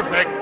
Perfect.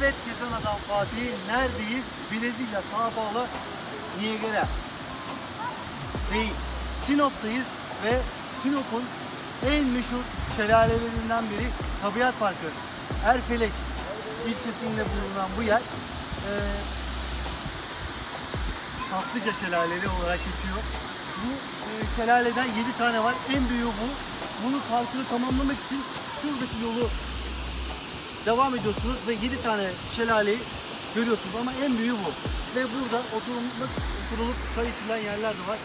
Evet Gezen Adam Fatih neredeyiz? Brezilya Sao Paulo Niagara. Değil. Sinop'tayız ve Sinop'un en meşhur şelalelerinden biri Tabiat Parkı. Erfelek ilçesinde bulunan bu yer eee Tatlıca Şelaleleri olarak geçiyor. Bu e, şelaleden 7 tane var. En büyüğü bu. Bunun parkını tamamlamak için şuradaki yolu devam ediyorsunuz ve 7 tane şelaleyi görüyorsunuz ama en büyüğü bu. Ve burada oturulmak, oturulup çay içilen yerler de var.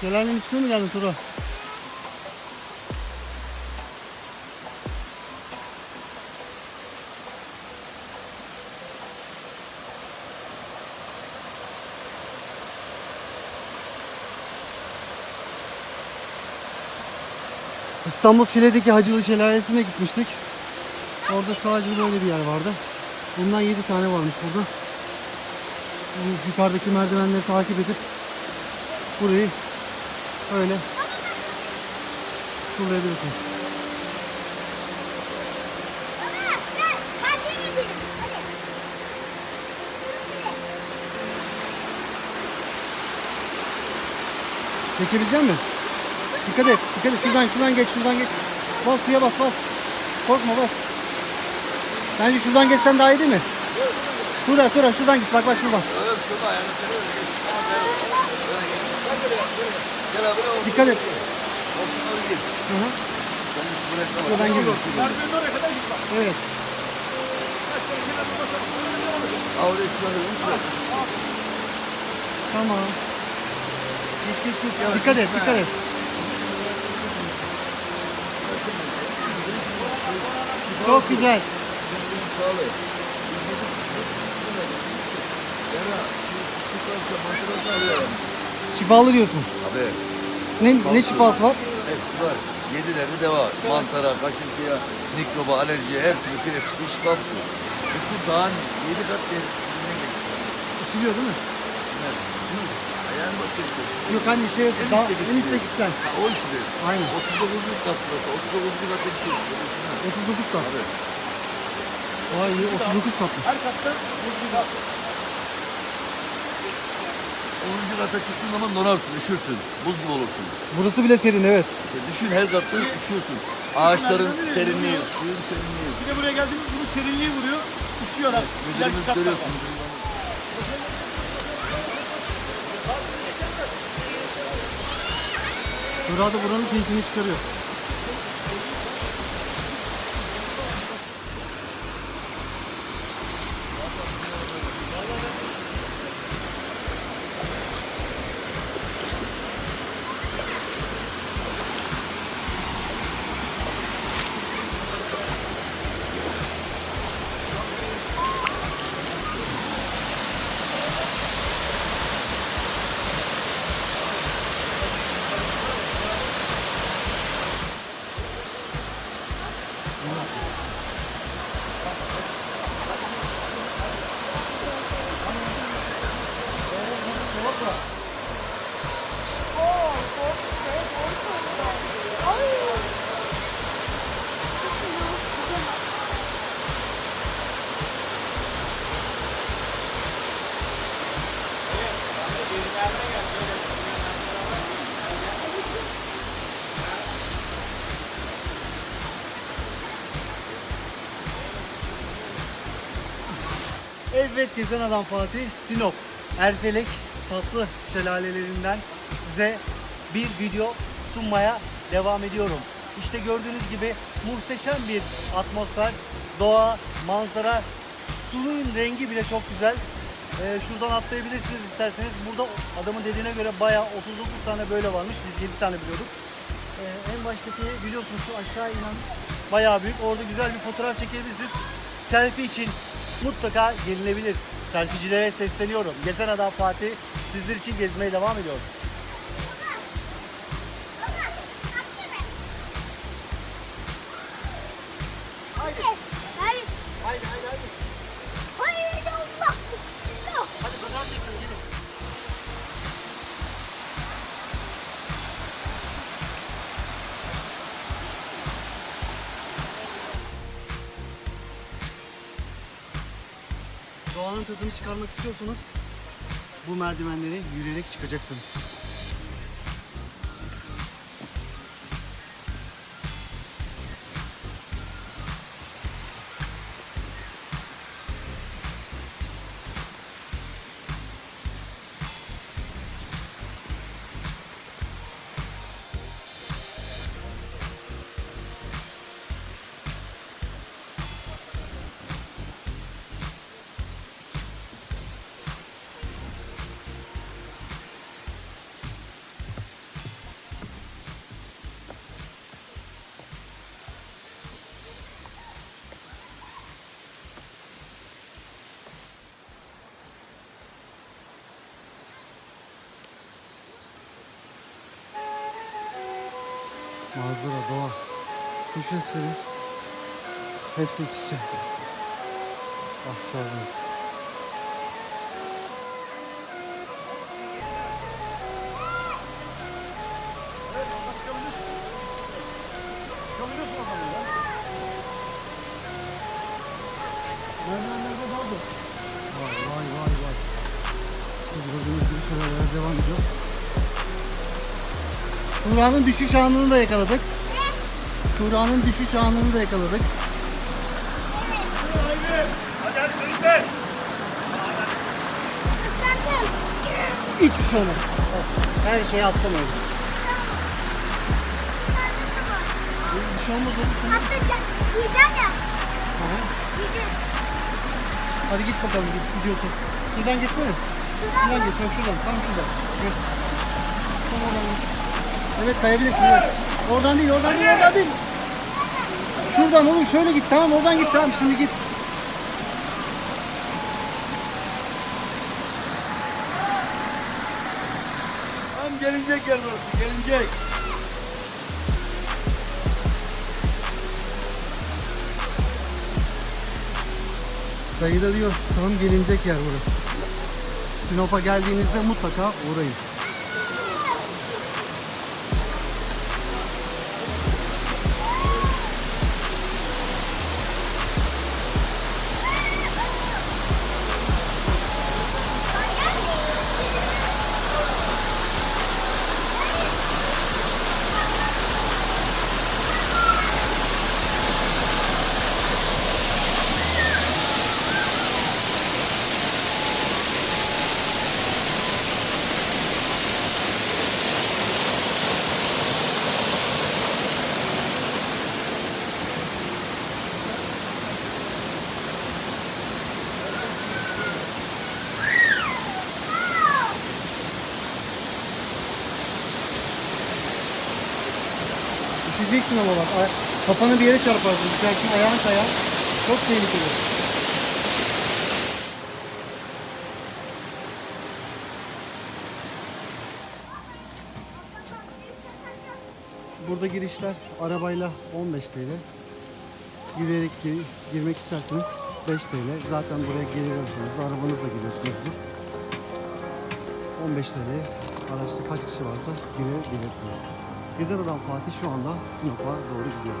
Şelalenin üstüne mi geldin Turo? İstanbul Şile'deki Hacılı Şelalesi'ne gitmiştik. Orada sadece böyle bir yer vardı. Bundan 7 tane varmış burada. Bu yukarıdaki merdivenleri takip edip burayı öyle turlayabilirsiniz. Geçebilecek misin? Dikkat et, dikkat et. Şuradan, şuradan geç, şuradan geç. Bas suya bas, bas. Korkma bas. Bence şuradan geçsen daha iyi değil mi? Tura, tura, şuradan git. Bak bak şuradan. Dikkat et. Hı hı. Şuradan gir. Evet. Tamam. Git git git. Dikkat et, dikkat et. Çok güzel. Şifalı diyorsun. Ne, ne şifası var? hepsi var. Yedilerde de var. Mantara, kaşıntıya, mikroba, alerjiye, her türlü krepsli şifalı su. Bu su dağın yedi kat derinliğinden geçiyor. İçiliyor değil mi? Ayağın bak geçiyor. Yok hani şey üstteki en üstte gitsen. O işte. Aynen. 39. kat burası. 39. kat bir su. 39 kat. Abi. Vay iyi 39 katlı. 10. kata çıktığın zaman donarsın, üşürsün. Buz gibi olursun. Burası bile serin evet. İşte düşün her katta üşüyorsun. Ağaçların serinliği, suyun serinliği. Bir de buraya geldiğimiz bunu serinliği vuruyor. Üşüyorlar. Müdürümüz görüyorsun. Burada buranın keyfini çıkarıyor. Evet Gezen Adam Fatih Sinop Erfelek tatlı şelalelerinden size bir video sunmaya devam ediyorum. İşte gördüğünüz gibi muhteşem bir atmosfer, doğa, manzara, suyun rengi bile çok güzel. Ee, şuradan atlayabilirsiniz isterseniz. Burada adamın dediğine göre bayağı 39 tane böyle varmış. Biz 7 tane biliyorduk. Ee, en baştaki biliyorsunuz şu aşağı inen bayağı büyük. Orada güzel bir fotoğraf çekebilirsiniz. Selfie için mutlaka gelinebilir. Selficilere sesleniyorum. Gezen Adam Fatih sizler için gezmeye devam ediyor. Hayır. Tadını çıkarmak istiyorsanız bu merdivenleri yürüyerek çıkacaksınız. Manzara, doğa, kuş sesleri hepsi iç içe. Ah çağırdım. Tuğra'nın düşüş anını da yakaladık. Tuğra'nın düşüş anını da yakaladık. Hadi hadi çocuklar. Hiçbir şey olmaz. Her şeyi atlamayız. Bir şey olmaz oğlum. Tamam. Atlayacak. Ya. Tamam. Yiyeceğim. Hadi git bakalım git gidiyorsun. Şuradan gitsene. Şuradan git. Yok şuradan. Tam şuradan. Gel. Tam oradan. Evet kayabilirsin. Evet. Oradan değil, oradan değil, oradan değil. Şuradan oğlum şöyle git. Tamam oradan git. Tamam şimdi git. Tam gelinecek yer burası. Gelinecek. Dayıda diyor tam gelinecek yer burası. Sinop'a geldiğinizde mutlaka uğrayın. Düşeceksin ama bak. Kafanı bir yere çarparsın. Düşersin ayağın kayar. Çok tehlikeli. Burada girişler arabayla 15 TL. Yürüyerek gir- girmek isterseniz 5 TL. Zaten buraya geliyorsunuz. Arabanızla giriyorsunuzdur. 15 TL. Araçta kaç kişi varsa girebilirsiniz. Gezen Adam Fatih şu anda Sinop'a doğru gidiyor.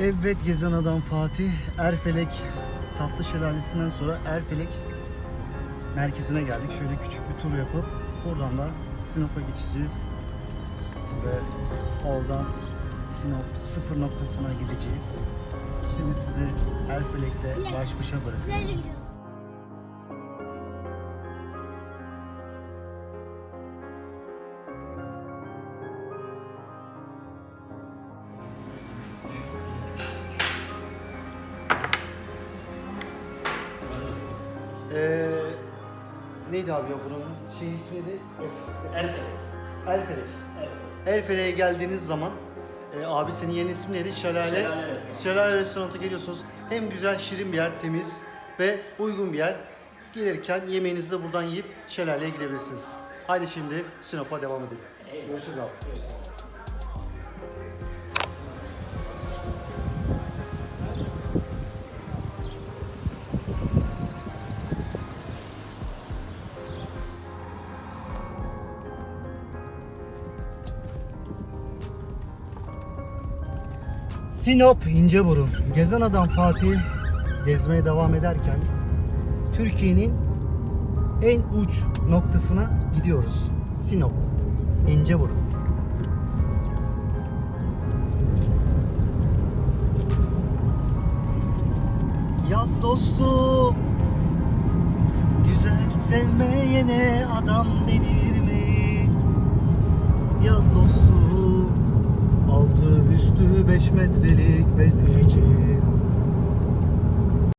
Evet Gezen Adam Fatih Erfelek Tatlı Şelalesi'nden sonra Erfelek merkezine geldik. Şöyle küçük bir tur yapıp buradan da Sinop'a geçeceğiz. Ve oradan Sinop sıfır noktasına gideceğiz. Şimdi sizi Erfelek'te baş başa bırakıyorum. Ee, neydi abi ya buranın şey ismi neydi? Erfelek. Erfelek. Erfelek'e geldiğiniz zaman e, abi senin yeni ismin neydi? Şelale. Şelale Restoran. Şelale Restoran'a geliyorsunuz. Hem güzel şirin bir yer, temiz ve uygun bir yer. Gelirken yemeğinizi de buradan yiyip şelaleye gidebilirsiniz. Haydi şimdi Sinop'a devam edelim. Görüşürüz abi. Sinop İnceburun. Gezen Adam Fatih gezmeye devam ederken Türkiye'nin en uç noktasına gidiyoruz. Sinop İnceburun. Yaz dostum Güzel sevmeyene adam denir mi? Yaz dostum Altı üstü beş metrelik bez için